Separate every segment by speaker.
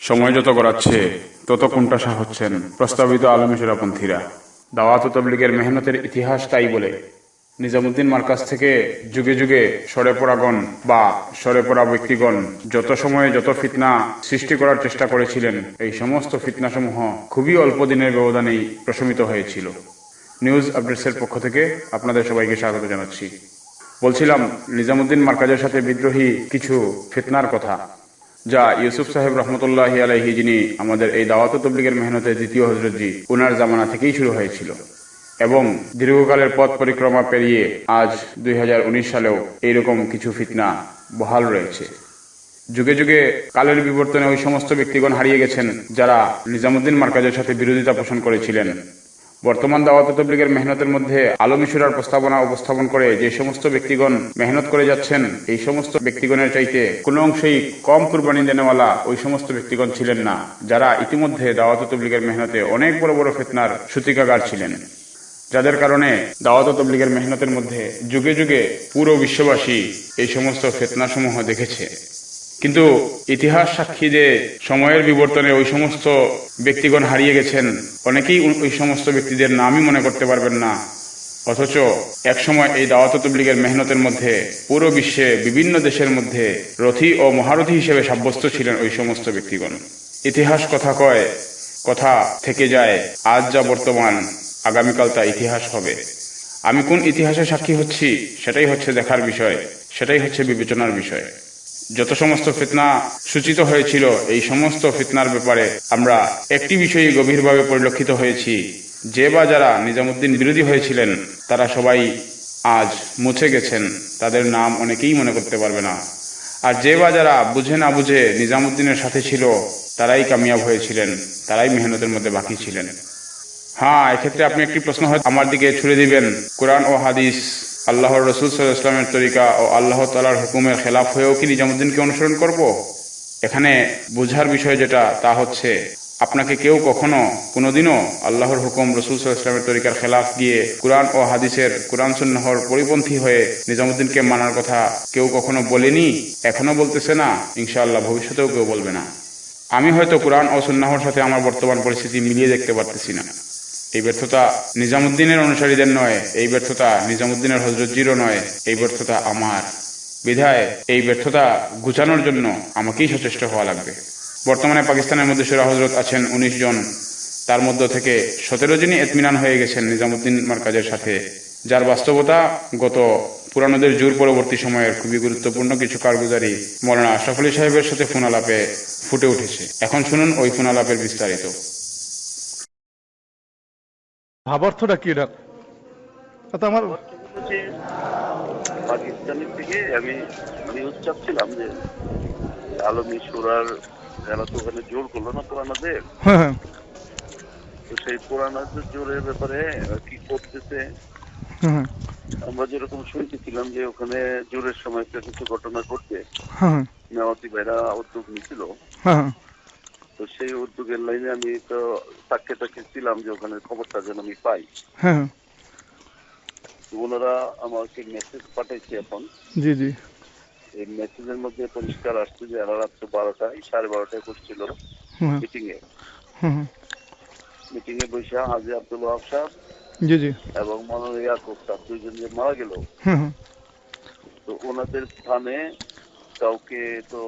Speaker 1: সময় যত গড়াচ্ছে, তত কোনটাসা হচ্ছেন প্রস্তাবিত আলমেশরাপন্থীরা দাওয়াত তবলিগের মেহনতের ইতিহাস তাই বলে। নিজামুদ্দিন মার্কাজ থেকে যুগে যুগে সরে পড়াগণ বা সরে পড়া ব্যক্তিগণ যত সময়ে যত ফিতনা সৃষ্টি করার চেষ্টা করেছিলেন, এই সমস্ত ফিতনাসমূহ খুবই অল্প দিনের ব্যবধানেই প্রশমিত হয়েছিল। নিউজ আপডেটসের পক্ষ থেকে আপনাদের সবাইকে স্বাগত জানাচ্ছি। বলছিলাম, নিজামুদ্দিন মার্কাজের সাথে বিদ্রোহী কিছু ফিতনার কথা। যা ইউসুফ সাহেব রহমতুল্লাহ আলাইহি যিনি আমাদের এই দাওয়াত তবলিগের মেহনতের দ্বিতীয় হজরতজি উনার জামানা থেকেই শুরু হয়েছিল। এবং দীর্ঘকালের পথ পরিক্রমা পেরিয়ে আজ দুই হাজার উনিশ সালেও এইরকম কিছু ফিতনা বহাল রয়েছে। যুগে যুগে কালের বিবর্তনে ওই সমস্ত ব্যক্তিগণ হারিয়ে গেছেন যারা নিজামুদ্দিন মার্কাজের সাথে বিরোধিতা পোষণ করেছিলেন। বর্তমান দাওয়াত তবলিগের মেহনতের মধ্যে আলমিশুরার প্রস্তাবনা উপস্থাপন করে যে সমস্ত ব্যক্তিগণ মেহনত করে যাচ্ছেন, এই সমস্ত ব্যক্তিগণের চাইতে কোনো অংশেই কম কুরবানি দেনেওয়ালা ওই সমস্ত ব্যক্তিগণ ছিলেন না, যারা ইতিমধ্যে দাওয়াত তবলিগের মেহনতে অনেক বড় বড় ফেতনার সূতিকাগার ছিলেন। যাদের কারণে দাওয়াত তবলিগের মেহনতের মধ্যে যুগে যুগে পুরো বিশ্ববাসী এই সমস্ত ফেতনাসমূহ দেখেছে। কিন্তু ইতিহাস সাক্ষী যে সময়ের বিবর্তনে ওই সমস্ত ব্যক্তিগণ হারিয়ে গেছেন, অনেকেই ওই সমস্ত ব্যক্তিদের নামই মনে করতে পারবেন না। অথচ একসময় এই দাওয়াত তবলিগের মেহনতের মধ্যে পুরো বিশ্বে বিভিন্ন দেশের মধ্যে রথী ও মহারথী হিসেবে সাব্যস্ত ছিলেন ওই সমস্ত ব্যক্তিগণ। ইতিহাস কথা কয়, কথা থেকে যায়, আজ যা বর্তমান, আগামীকাল তা ইতিহাস হবে। আমি কোন ইতিহাসের সাক্ষী হচ্ছি, সেটাই হচ্ছে দেখার বিষয়, সেটাই হচ্ছে বিবেচনার বিষয়। যত সমস্ত ফিতনা সূচিত হয়েছিল, এই সমস্ত ফিতনার ব্যাপারে আমরা একটি বিষয়ে গভীরভাবে পরিলক্ষিত হয়েছি। যে বা যারা নিজামুদ্দিন বিরোধী হয়েছিলেন, তারা সবাই আজ মুছে গেছেন। তাদের নাম অনেকেই মনে করতে পারবে না। আর যে বা যারা বুঝে না বুঝে নিজামুদ্দিনের সাথে ছিল, তারাই কামিয়াব হয়েছিলেন। তারাই মেহনতের মধ্যে বাকি ছিলেন। হ্যাঁ এক্ষেত্রে আপনি একটি প্রশ্ন হয়তো আমার দিকে ছুড়ে দিবেন। কোরআন ও হাদিস আল্লাহর রসুল সাল্লাহ ইসলামের তরিকা ও আল্লাহ তালার হুকুমের খেলাফ হয়েও কি নিজামুদ্দিনকে অনুসরণ করব? এখানে বোঝার বিষয় যেটা, তা হচ্ছে আপনাকে কেউ কখনো কোনোদিনও আল্লাহর হুকুম রসুল সাল্লাহ ইসলামের তরিকার খেলাফ গিয়ে কোরআন ও হাদিসের কোরআন সুন্নাহর পরিপন্থী হয়ে নিজামুদ্দিনকে মানার কথা কেউ কখনো বলেনি? এখনও বলতেছে না? ইনশাআল্লাহ ভবিষ্যতেও কেউ বলবে না। আমি হয়তো কোরআন ও সুন্নাহর সাথে আমার বর্তমান পরিস্থিতি মিলিয়ে দেখতে পারতেছি না। এই ব্যর্থতা নিজামুদ্দিনের অনুসারীদের নয়, এই ব্যর্থতা নিজামুদ্দিনের হজরতজিরও নয়, এই ব্যর্থতা আমার। বিধায় এই ব্যর্থতা গুছানোর জন্য আমাকেই সচেষ্ট হওয়া লাগবে। বর্তমানে পাকিস্তানের মধ্যে সেরা হজরত আছেন উনিশ জন। তার মধ্য থেকে সতেরো জনই এতমিনান হয়ে গেছেন নিজামুদ্দিন মার্কাজের সাথে। যার বাস্তবতা গত পুরানোদের জোর পরবর্তী সময়ের খুবই গুরুত্বপূর্ণ কিছু কারগুজারি মৌলানা আশরাফ আলী সাহেবের সাথে ফোন আলাপে ফুটে উঠেছে। এখন শুনুন ওই ফোন আলাপের বিস্তারিত।
Speaker 2: ভাবার্থটা কি এটা? তা আমার
Speaker 3: পাকিস্তানের থেকে আমি নিউজ চাচ্ছিলাম যে আলমী সুরার যারা তো ওখানে জোর করল না পুরানাদের
Speaker 2: হ্যাঁ হ্যাঁ।
Speaker 3: তো সেই পুরানাদের জোরের ব্যাপারে কি করতেছে?
Speaker 2: হ্যাঁ,
Speaker 3: আমরা যেরকম শুনতেছিলাম যে ওখানে জোরের সময় একটা কিছু ঘটনা ঘটবে
Speaker 2: হ্যাঁ
Speaker 3: নেওয়াতি ভাইরা উদ্যোগ
Speaker 2: হ্যাঁ।
Speaker 3: তো সেই উদ্যোগের লাইনে আমি তো তাকে তাকে ছিলাম যে ওখানে খবরটা যেন আমি পাই।
Speaker 2: হ্যাঁ।
Speaker 3: ওনারা আমাকে মেসেজ পাঠাইছে এখন।
Speaker 2: জি জি।
Speaker 3: এই মেসেজের মধ্যে পরিষ্কার আসছে যে এরা রাত্রে বারোটায় সাড়ে বারোটায় করছিল মিটিং এ মিটিং এ বসে হাজি আব্দুল ওয়াহাব সাহেব
Speaker 2: জি জি।
Speaker 3: এবং মনোর ইয়াকুব সাহেব দুইজন যে মারা গেল। তো ওনাদের স্থানে কাউকে তো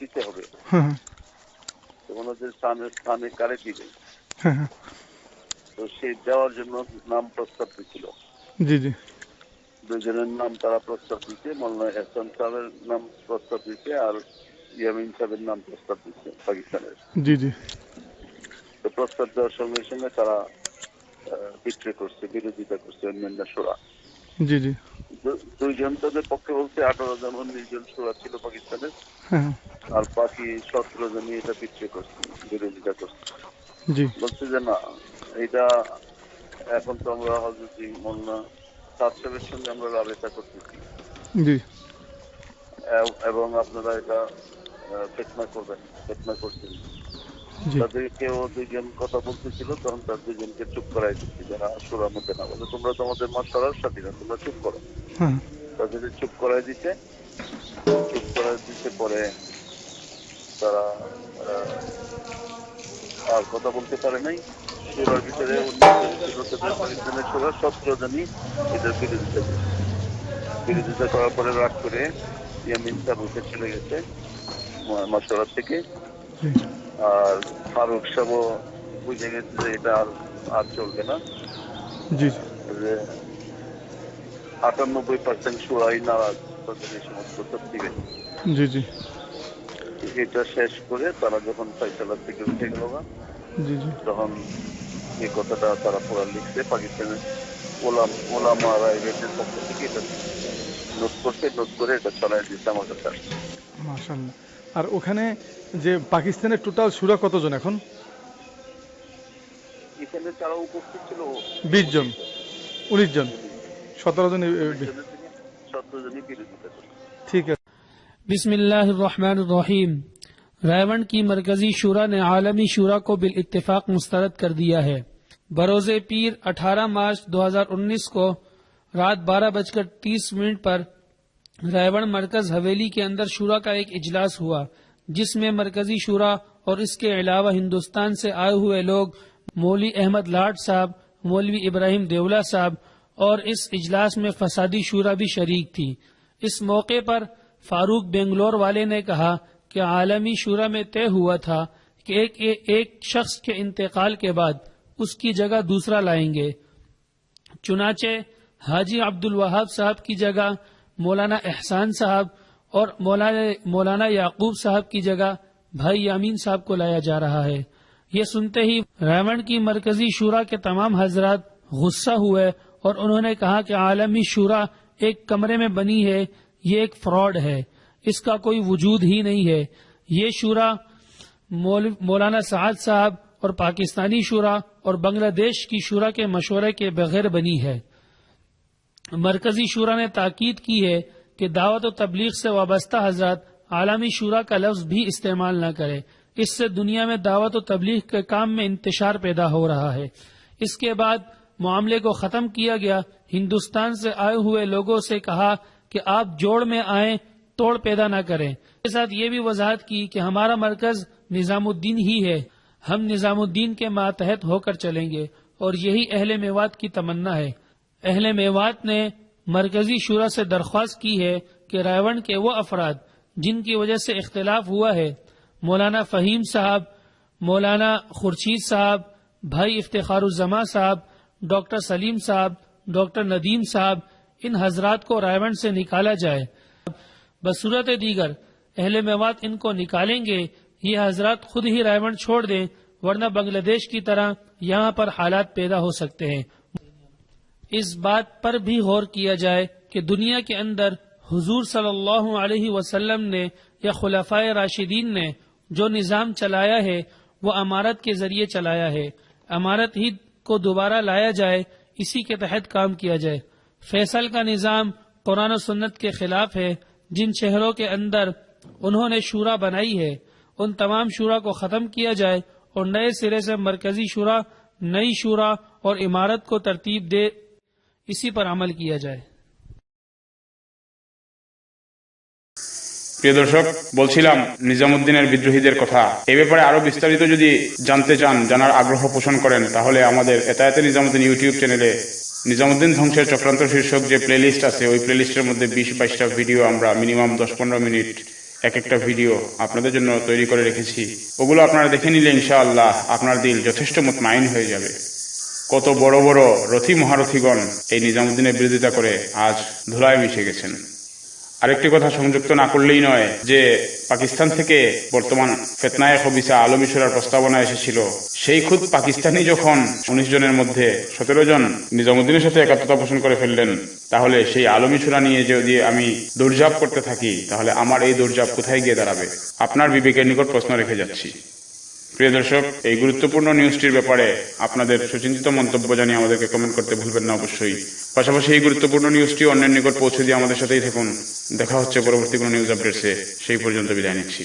Speaker 3: দিতে হবে।
Speaker 2: হ্যাঁ হ্যাঁ,
Speaker 3: তো ওনাদের স্থানে স্থানে কারে দিবে?
Speaker 2: হ্যাঁ হ্যাঁ,
Speaker 3: তো সেই দেওয়ার জন্য নাম প্রস্তাব দিছিল।
Speaker 2: জি জি।
Speaker 3: দুইজনের নাম তারা প্রস্তাব দিচ্ছে মৌলানা এহসান সাহেবের নাম প্রস্তাব দিচ্ছে আর ইয়ামিন সাহেবের নাম প্রস্তাব দিচ্ছে পাকিস্তানের।
Speaker 2: জি জি।
Speaker 3: তো প্রস্তাব দেওয়ার সঙ্গে সঙ্গে তারা বিক্রি করছে বিরোধিতা করছে অন্যান্য সোরা।
Speaker 2: জি জি।
Speaker 3: দুইজন তাদের পক্ষে বলছে আঠারো জন উনিশ জন সোরা ছিল পাকিস্তানের।
Speaker 2: হ্যাঁ,
Speaker 3: আর বাকি সতেরো জনই এটা বিক্রি করছে বিরোধিতা করছে
Speaker 2: জি।
Speaker 3: বলছে যে না এটা এখন তো আমরা হজরত মোল্লা সাদ সাহেবের সঙ্গে আমরা রাবেতা করতেছি।
Speaker 2: জি।
Speaker 3: এবং আপনারা এটা ফেতনা করবেন ফেতনা করছেন। তাদের কেউ দুইজন কথা বলতেছিল তখন তার দুইজনকে চুপ করাই দিচ্ছি যারা সুরার মধ্যে না বলে তোমরা তোমাদের মা সরার সাথী না তোমরা চুপ করো।
Speaker 2: হ্যাঁ।
Speaker 3: তাদের চুপ করাই দিতে চুপ করাই দিতে পরে তারা আর কথা বলতে পারে নাই। সুরার ভিতরে পাকিস্তানের সুরা সতেরো জনই এদের বিরোধিতা বিরোধিতা করার পরে রাগ করে ইয়ামিন সাহেব উঠে চলে গেছে মাসরাত থেকে। আর ফারুক সাহেবও বুঝে গেছে যে এটা আর আর চলবে না।
Speaker 2: জি
Speaker 3: আটানব্বই পার্সেন্ট সুরাই নারাজ। তাদের এই সমস্ত
Speaker 2: জি জি।
Speaker 3: এটা শেষ করে তারা যখন ফয়সালা থেকে উঠে গেল না
Speaker 2: জি জি।
Speaker 3: তখন এই কথাটা তারা পুরা লিখছে পাকিস্তানের ওলাম ওলামারা এদের পক্ষ থেকে। এটা নোট করছে নোট করে এটা চলাই দিচ্ছে আমার কাছে। আসছে।
Speaker 2: মাশাল্লাহ আর ওখানে যে পাকিস্তানের টোটাল সুরা কতজন এখন?
Speaker 3: এখানে তারা উপস্থিত ছিল
Speaker 2: বিশ জন। উনিশ জন। সতেরো জন بسم اللہ
Speaker 3: الرحمن الرحیم۔ رائمنڈ کی
Speaker 2: مرکزی شورا
Speaker 4: نے عالمی شورا کو بالاتفاق مسترد کر دیا ہے۔ بروز پیر اٹھارہ مارچ دو ہزار انیس کو رات بارہ بج کر تیس منٹ پر ریون مرکز حویلی کے اندر شورا کا ایک اجلاس ہوا، جس میں مرکزی شورا اور اس کے علاوہ ہندوستان سے آئے ہوئے لوگ مولوی احمد لاٹ صاحب، مولوی ابراہیم دیولا صاحب اور اس اجلاس میں فسادی شورا بھی شریک تھی۔ اس موقع پر فاروق بنگلور والے نے کہا کہ عالمی شورا میں طے ہوا تھا کہ ایک ایک شخص کے انتقال کے بعد اس کی جگہ دوسرا لائیں گے۔ چنانچہ حاجی عبد الوہاب صاحب کی جگہ، مولانا احسان صاحب اور مولانا مولانا یعقوب صاحب کی جگہ بھائی یامین صاحب کو لایا جا رہا ہے۔ یہ سنتے ہی ریونڈ کی مرکزی شورا کے تمام حضرات غصہ ہوئے اور انہوں نے کہا کہ عالمی شورا ایک کمرے میں بنی ہے۔ یہ ایک فراڈ ہے، اس کا کوئی وجود ہی نہیں ہے۔ یہ شورا مولانا سعد صاحب اور پاکستانی شورا اور بنگلہ دیش کی شورا کے مشورے کے بغیر بنی ہے۔ مرکزی شورا نے تاکید کی ہے کہ دعوت و تبلیغ سے وابستہ حضرات عالمی شورا کا لفظ بھی استعمال نہ کرے۔ اس سے دنیا میں دعوت و تبلیغ کے کام میں انتشار پیدا ہو رہا ہے۔ اس کے بعد معاملے کو ختم کیا گیا۔ ہندوستان سے آئے ہوئے لوگوں سے کہا کہ آپ جوڑ میں آئیں، توڑ پیدا نہ کریں۔ کے ساتھ یہ بھی وضاحت کی کہ ہمارا مرکز نظام الدین ہی ہے۔ ہم نظام الدین کے ماتحت ہو کر چلیں گے اور یہی اہل میوات کی تمنا ہے۔ اہل میوات نے مرکزی شورا سے درخواست کی ہے کہ رائے کے وہ افراد جن کی وجہ سے اختلاف ہوا ہے، مولانا فہیم صاحب، مولانا خورشید صاحب، بھائی افتخار الزما صاحب، ڈاکٹر سلیم صاحب، ڈاکٹر ندیم صاحب ان حضرات کو رائمنڈ سے نکالا جائے۔ بصورت دیگر، اہل مواد ان کو نکالیں گے۔ یہ حضرات خود ہی رائمنڈ چھوڑ دیں، ورنہ بنگلہ دیش کی طرح یہاں پر حالات پیدا ہو سکتے ہیں۔ اس بات پر بھی غور کیا جائے کہ دنیا کے اندر حضور صلی اللہ علیہ وسلم نے یا خلافۂ راشدین نے جو نظام چلایا ہے، وہ امارت کے ذریعے چلایا ہے۔ امارت ہی کو دوبارہ لایا جائے، اسی کے تحت کام کیا جائے۔ फैसल का निज़ाम कुरान और सुन्नत के खिलाफ है जिन शहरों के अंदर उन्होंने शुरा बनाई है उन तमाम शुरा को खत्म किया जाए और नए सिरे से मरकजी शुरा नई शुरा और इमारत को तरतीब दे इसी पर अमल किया जाए
Speaker 1: প্রিয় দর্শক বলছিলাম নিজামুদ্দিনের বিদ্রোহীদের কথা এ ব্যাপারে আরো বিস্তারিত যদি জানতে চান জানার আগ্রহ পোষণ করেন তাহলে আমাদের এতায়াতে নিজামুদ্দিন ইউটিউব চ্যানেলে নিজামুদ্দিন ধ্বংসের চক্রান্ত শীর্ষক যে প্লেলিস্ট আছে, ওই প্লেলিস্টের মধ্যে বিশ বাইশটা ভিডিও আমরা মিনিমাম দশ পনেরো মিনিট এক একটা ভিডিও আপনাদের জন্য তৈরি করে রেখেছি। ওগুলো আপনারা দেখে নিলে ইনশাআল্লাহ আপনার দিল যথেষ্ট মত মাইন হয়ে যাবে। কত বড় বড় রথী মহারথীগণ এই নিজামুদ্দিনের বিরোধিতা করে আজ ধুলায় মিশে গেছেন। আরেকটি কথা সংযুক্ত না করলেই নয় যে পাকিস্তান থেকে বর্তমান ফেতনায় হবিসা খবিসা আলমিসুরার প্রস্তাবনা এসেছিল। সেই খুদ পাকিস্তানি যখন উনিশ জনের মধ্যে সতেরো জন নিজামুদ্দিনের সাথে একাত্মতা পোষণ করে ফেললেন, তাহলে সেই আলমিসুরা নিয়ে যদি আমি দৌড়ঝাঁপ করতে থাকি, তাহলে আমার এই দৌড়ঝাঁপ কোথায় গিয়ে দাঁড়াবে? আপনার বিবেকের নিকট প্রশ্ন রেখে যাচ্ছি। প্রিয় দর্শক, এই গুরুত্বপূর্ণ নিউজটির ব্যাপারে আপনাদের সুচিন্তিত মন্তব্য জানিয়ে আমাদেরকে কমেন্ট করতে ভুলবেন না অবশ্যই। পাশাপাশি এই গুরুত্বপূর্ণ নিউজটি অন্যের নিকট পৌঁছে দিয়ে আমাদের সাথেই থাকুন। দেখা হচ্ছে পরবর্তী কোনো নিউজ আপডেটসে সেই পর্যন্ত বিদায় নিচ্ছি।